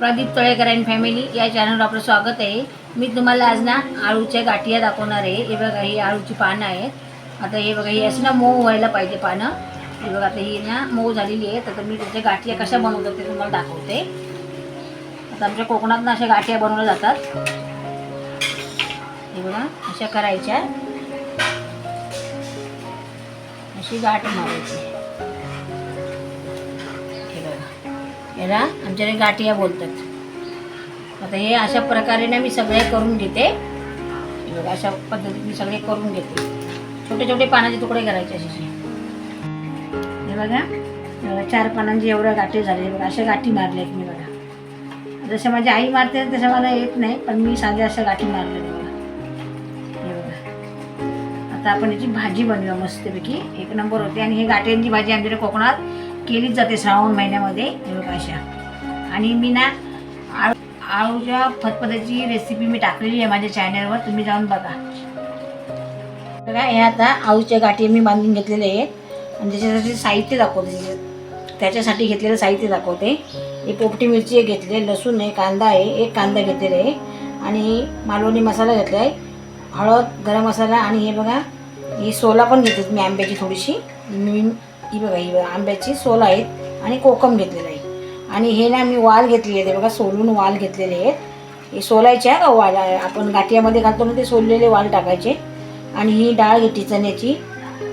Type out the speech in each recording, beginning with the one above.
Pradeep Talekar and family या चॅनलवर आपलं स्वागत आहे. मी तुम्हाला आज ना आळूच्या गाठिया दाखवणार आहे. हे बघा ही आळूची पानं आहेत. आता हे बघा ही असं ना मऊ व्हायला पाहिजे पानं. हे बघा आता ही ना मऊ झालेली आहे तर मी त्याच्या गाठिया कशा बनवतात ते तुम्हाला दाखवते. आता आमच्या कोकणात ना अशा गाठिया बनवल्या जातात. हे बघा अशा करायच्या. अशी गाठ मारायची. याला आमच्याकडे गाठिया बोलतात. आता हे अशा प्रकारे ना मी सगळे करून घेते. बघा अशा पद्धतीने मी सगळे करून घेते. छोटे छोटे पानाचे तुकडे करायचे असे हे बघा चार पानांचे एवढ्या गाठी झाले. बघा अशा गाठी मारल्या आहेत मी बघा. जसं माझी आई मारते तसं मला येत नाही पण मी साध्या अशा गाठी मारल्या बघा. हे बघा. आता आपण याची भाजी बनवूया मस्तपैकी. एक नंबर होते. आणि हे गाठ्यांची भाजी आमच्याकडे कोकणात केलीच जाते श्रावण महिन्यामध्ये योगाशा आणि मी ना आळू आळूच्या फतफदाची रेसिपी मी टाकलेली आहे माझ्या चॅनलवर तुम्ही जाऊन बघा. बघा हे आता आळूच्या गाठी मी बांधून घेतलेले आहेत. आणि त्याच्यासाठी साहित्य दाखवते. त्याच्यासाठी घेतलेलं साहित्य दाखवते. एक पोपटी मिरची एक घेतली आहे लसूण आहे कांदा आहे एक कांदा घेतलेला आहे. आणि मालवणी मसाला घेतला आहे. हळद गरम मसाला आणि हे बघा ही सोला पण घेतली मी आंब्याची थोडीशी. मी ही बघा ही बघा आंब्याची सोल आहेत आणि कोकम घेतलेलं आहे. आणि हे ना मी वाल घेतलेले आहेत. बघा सोलून वाल घेतलेले आहेत. हे सोलायचे आहे का वाल? आपण गाठियामध्ये घालतो ना ते सोललेले वाल टाकायचे. आणि ही डाळ घेतली चण्याची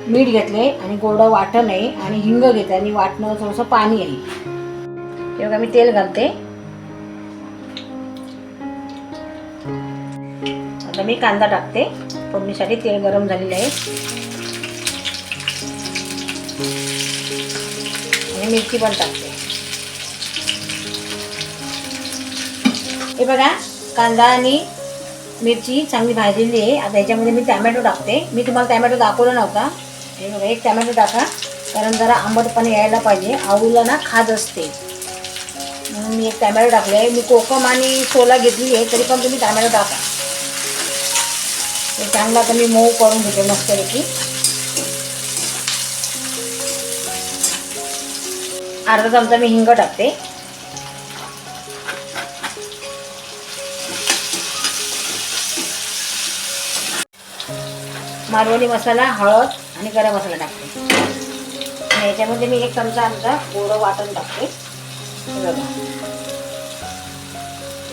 मीठ घेतले आणि गोडं वाटण आहे आणि हिंग घेते आणि वाटणं थोडंसं पाणी आहे. हे बघा मी तेल घालते. आता मी कांदा टाकते. फोडणीसाठी तेल गरम झालेलं आहे. आणि मिरची पण टाकते. हे बघा कांदा आणि मिरची चांगली भाजलेली आहे. आता याच्यामध्ये मी टॅमॅटो टाकते. मी तुम्हाला टॅमॅटो दाखवला नव्हता. हे बघा एक टॅमॅटो टाका. कारण जरा आंबटपणे यायला पाहिजे. आवडीला ना खाज असते. म्हणून मी एक टॅमॅटो टाकले आहे. मी कोकम आणि सोला घेतली आहे तरी पण तुम्ही टॅमॅटो टाका. ते चांगला तर मी मऊ करून घेते मस्तपैकी. अर्धा चमचा मी हिंग टाकते. मालवणी मसाला हळद आणि गरम मसाला टाकते. आणि याच्यामध्ये मी एक चमचा आमचा गोडं वाटण टाकते.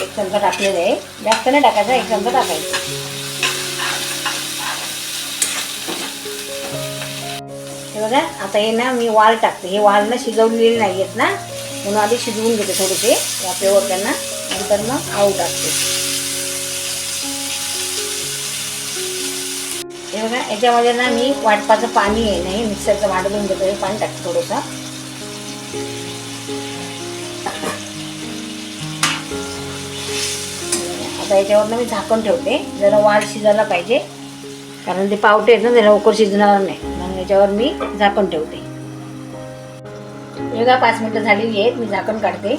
एक चमचा टाकलेला आहे. जास्त नाही टाकायचा एक चमचा टाकायचा. हे बघा आता हे ना मी वाल टाकते. हे वाल ना शिजवलेले नाही आहेत ना म्हणून आधी शिजवून घेते थोडेसे. या त्यांना नंतर मग आळू टाकते. हे बघा याच्यामध्ये ना मी वाटपाचं पाणी आहे नाही मिक्सरचं वाटून घेतो. हे पाणी टाकते थोडंसं. आता याच्यावरनं मी झाकण ठेवते. जरा वाल शिजायला पाहिजे. कारण ते पावटे आहेत ना ते लवकर शिजणार नाही. याच्यावर मी झाकण ठेवते. हे बघा पाच मिनटं झालेली आहेत मी झाकण काढते.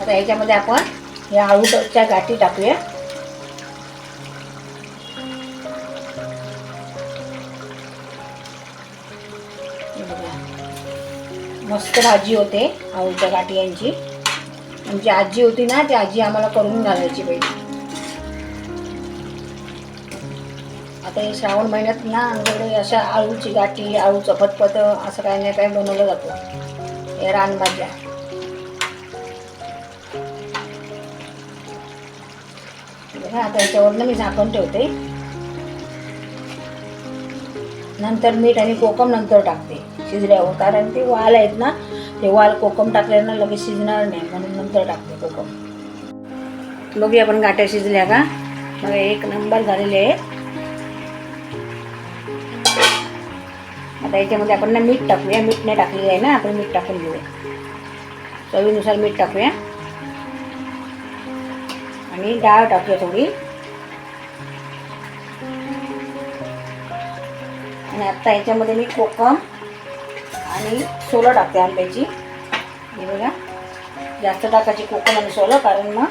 आता याच्यामध्ये आपण या आळूच्या गाठी टाकूया. मस्त भाजी होते आळूच्या गाठी यांची. आमची आजी होती ना ती आजी आम्हाला करून घालायची पाहिजे आता हे श्रावण महिन्यात ना आमच्याकडे अशा आळूची गाठी आळूचं फतफत असं काही नाही काही बनवलं जातं. हे रानभाज्या आता याच्यावरनं मी झाकण ठेवते. नंतर मीठ आणि कोकम नंतर टाकते शिजल्यावर कारण ते वाल आहेत ना ते वाल कोकम टाकल्यानं लगेच शिजणार नाही म्हणून नंतर टाकते कोकम. बघूया आपण गाठ्या शिजल्या का? मग एक नंबर झालेले आहे आता याच्यामध्ये आपण ना मीठ टाकूया. मीठ नाही टाकलेलं आहे ना आपण मीठ टाकून घेऊया. चवीनुसार मीठ टाकूया. आणि डाळ टाकूया थोडी. आणि आत्ता याच्यामध्ये मी कोकम आणि सोलं टाकते आंब्याची. हे बघा. जास्त टाकायची कोकम आणि सोलं कारण मग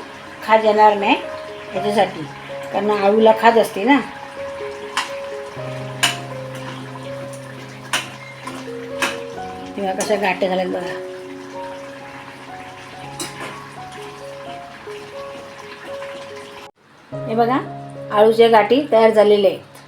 खाज येणार नाही याच्यासाठी. कारण आळूला खाज असते ना. किंवा कशा गाठ्या झाल्यात बघा. हे बघा आळूच्या गाठी तयार झालेल्या आहेत.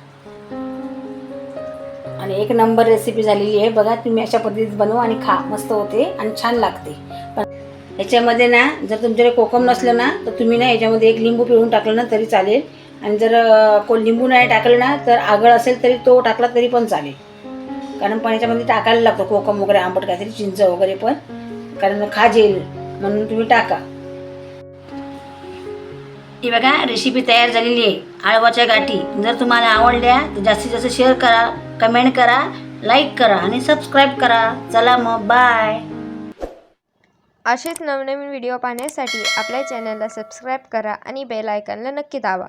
आणि एक नंबर रेसिपी झालेली आहे. बघा तुम्ही अशा पद्धतीत बनवा आणि खा. मस्त होते आणि छान लागते. पण याच्यामध्ये ना जर तुमच्याकडे कोकम नसलं ना तर तुम्ही ना याच्यामध्ये एक लिंबू पिळून टाकलं ना तरी चालेल. आणि जर को लिंबू नाही टाकलं ना तर आगळ असेल तरी तो टाकला तरी पण चालेल. कारण पण याच्यामध्ये टाकायला लागतं कोकम वगैरे आंबट काहीतरी चिंच वगैरे पण. कारण खाज येईल म्हणून तुम्ही टाका. ही बघा रेसिपी तयार झालेली आहे. आळवाच्या गाठी. जर तुम्हाला आवडल्या तर जास्तीत जास्त शेअर करा कमेंट करा लाईक करा आणि सबस्क्राईब करा. चला मग बाय असेच नवनवीन व्हिडिओ पाहण्यासाठी आपल्या चॅनलला सबस्क्राईब करा आणि बेल आयकॉनला नक्की दाबा.